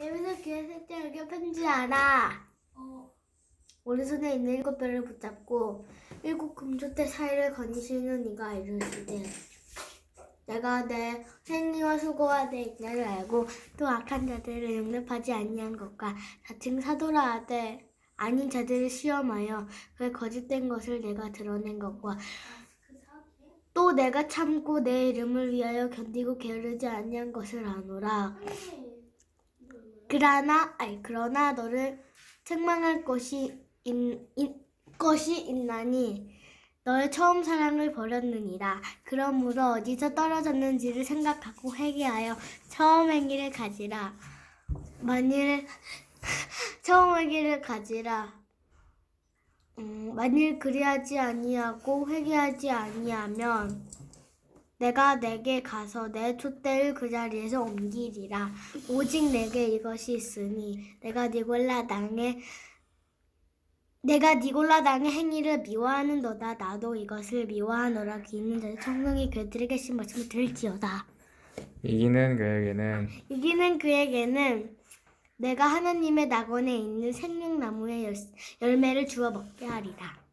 여기서 귀에 살짝 여기 편지 알아. 어, 오른손에 있는 일곱 별을 붙잡고 일곱 금조대 사이를 거니시는 이가 알려주되 내가 내 행위와 수고와 내 인내를 알고 또 악한 자들을 용납하지 아니한 것과 자칭 사도라 하되 아닌 자들을 시험하여 그 거짓된 것을 내가 드러낸 것과 또 내가 참고 내 이름을 위하여 견디고 게으르지 아니한 것을 아노라 그러나 아니 그러나 너를 책망할 것이 있, 있 것이 있나니 너의 처음 사랑을 버렸느니라. 그러므로 어디서 떨어졌는지를 생각하고 회개하여 처음 행위를 가지라. 만일 처음 행위를 가지라. 음, 만일 그리하지 아니하고 회개하지 아니하면 내가 내게 가서 내 촛대를 그 자리에서 옮기리라. 오직 내게 이것이 있으니 내가 니골라 당의 내가 니골라 당의 행위를 미워하는 너다. 나도 이것을 미워하노라. 귀 있는 자의 청명히 그들에게 계신 말씀을 들을지어다. 이기는 그에게는 이기는 그에게는 내가 하나님의 낙원에 있는 생명나무의 열, 열매를 주어 먹게 하리라.